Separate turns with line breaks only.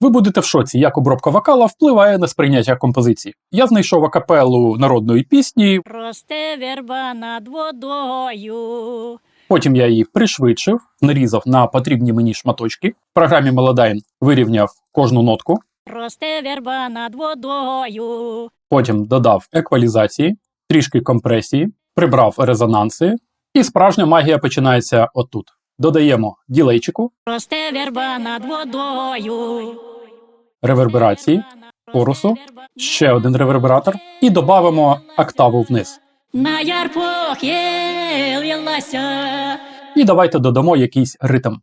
Ви будете в шоці, як обробка вокала впливає на сприйняття композиції. Я знайшов акапелу народної пісні,
Росте верба над водою.
потім я її пришвидшив, нарізав на потрібні мені шматочки. В програмі Melodyne вирівняв кожну нотку,
Росте верба над водою.
потім додав еквалізації, трішки компресії, прибрав резонанси, і справжня магія починається отут. Додаємо ділейчику,
Росте верба над водою.
Реверберації, хорусу, ще один ревербератор і додамо октаву вниз. І давайте додамо якийсь ритм.